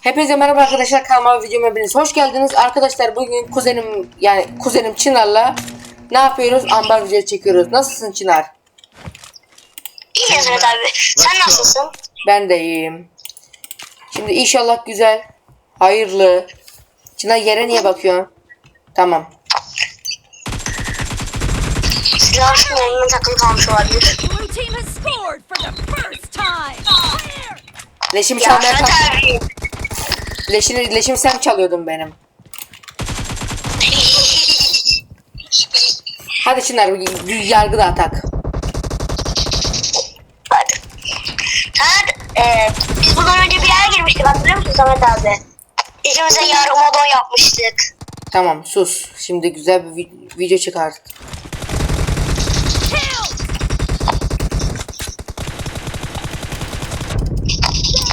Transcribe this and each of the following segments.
Hepinize merhaba arkadaşlar kanalıma videoma hepiniz hoş geldiniz. Arkadaşlar bugün kuzenim yani kuzenim Çınar'la ne yapıyoruz? Ambar videosu çekiyoruz. Nasılsın Çınar? İyi Hizmet abi. Sen nasılsın? Ben de iyiyim. Şimdi inşallah güzel, hayırlı. Çınar yere niye bakıyorsun? Tamam. Silahın elimde takılı kalmış olabilir. Leşimi Ya çalmaya kalk. Leşini, leşimi sen çalıyordun benim. Hadi Çınar yargı da atak. Hadi. Sen, e, biz bundan önce bir yere girmiştik hatırlıyor musun Samet abi? İkimize yarım odon yapmıştık. Tamam sus. Şimdi güzel bir vi- video çıkart. Kill.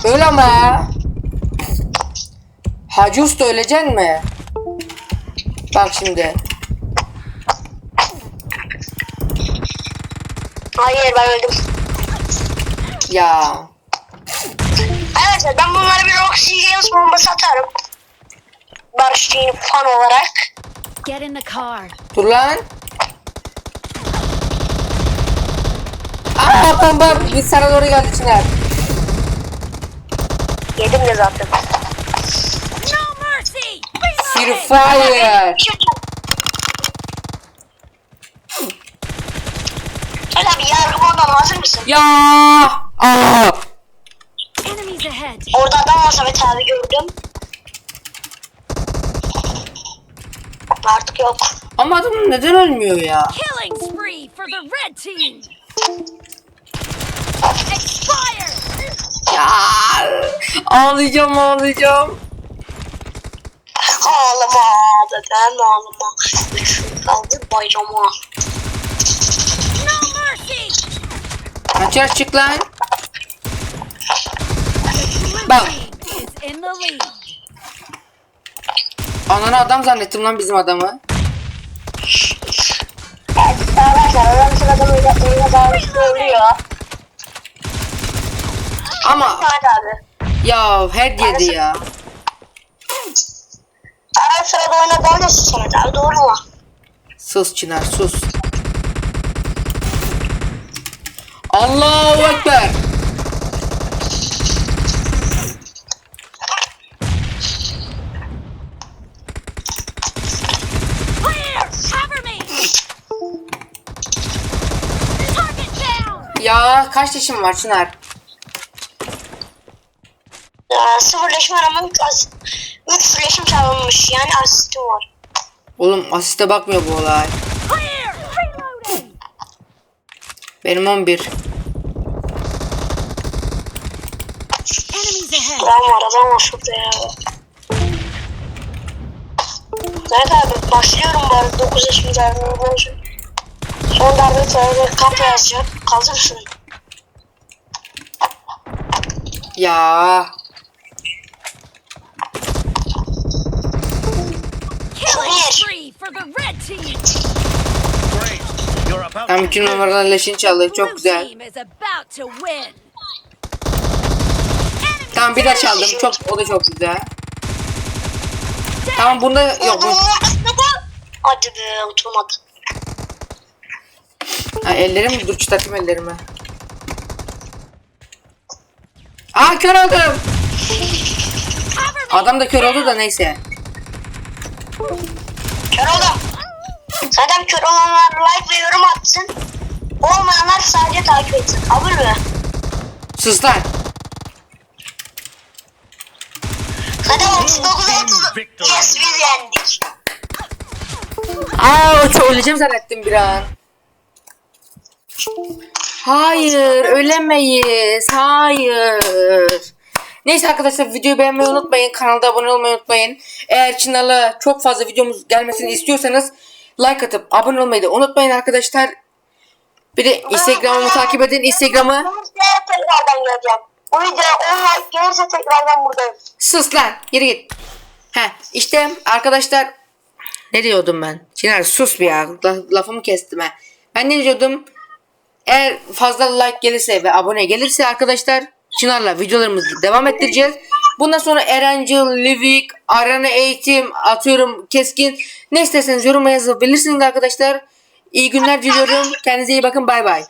Öyle ama ya. Hacı Usta öleceksin mi? Bak şimdi. Hayır ben öldüm. Ya. Evet ben bunlara bir Games bombası atarım. Barışçı'nın fan olarak. Get in the car. Dur lan. Aa bomba bir sana doğru geldi Çınar. Yedim de zaten. No mercy. Free Reloading. Fire. Öyle bir yarım odon hazır mısın? Ya. Aa. Enemies ahead. Orada adam var Samet abi gördüm. Artık yok. Ama adam neden ölmüyor ya? Killing spree for the red team. Expire. Ya. Ağlayacağım ağlayacağım. Ağlama bebeğim ağlama. Üç kaldı bayrama. No mercy. Kaçar çık lan. Bak. Ananı adam zannettim lan bizim adamı. Ama ya her yedi ya. Ara sırada oyuna bağlıyorsun Samet abi doğru mu? Sus Çınar sus. Allahu Ekber. Ya kaç yaşım var Çınar? Ee, sıfırleşme aramın az, üç fleşim çalınmış yani asistim var. Oğlum asiste bakmıyor bu olay. Benim 11. Enemies ahead. Adam var adam var şurada ya. Evet abi başlıyorum bari 9 yaşımda olacak. Son darbe tarafı kapı yazacak. Kaldır mısın? Ya. To iki numaradan leşini çaldı. Çok güzel. team is about to win. Tamam bir daha çaldım. Çok o da çok güzel. Tamam bunda yok. bu- Hadi be oturmadı. Ha, ellerim dur çıtakım ellerime. Aa kör oldum. Adam da kör oldu da neyse. Kör oğlum. Zaten kör olanlar like ve yorum atsın. Olmayanlar sadece takip etsin. Kabul mü? Sus lan. Zaten 39 oldu. Yes biz yendik. Aa çok öleceğim zannettim bir an. Hayır ölemeyiz. Hayır. Neyse arkadaşlar videoyu beğenmeyi unutmayın. Kanalda abone olmayı unutmayın. Eğer Çınar'la çok fazla videomuz gelmesini istiyorsanız like atıp abone olmayı da unutmayın arkadaşlar. Bir de Instagram'ımı takip edin. Instagram'ı Gelirse tekrardan geleceğim. O videoya 10 like gelirse tekrardan buradayım. sus lan. Geri git. Heh işte arkadaşlar ne diyordum ben? Çınar sus bir ya. La- lafımı kestim ha. Ben ne diyordum? Eğer fazla like gelirse ve abone gelirse arkadaşlar Çınar'la videolarımızı devam ettireceğiz. Bundan sonra Erencil, Livik, Arena Eğitim, atıyorum Keskin. Ne isterseniz yoruma yazabilirsiniz arkadaşlar. İyi günler diliyorum. Kendinize iyi bakın. Bay bay.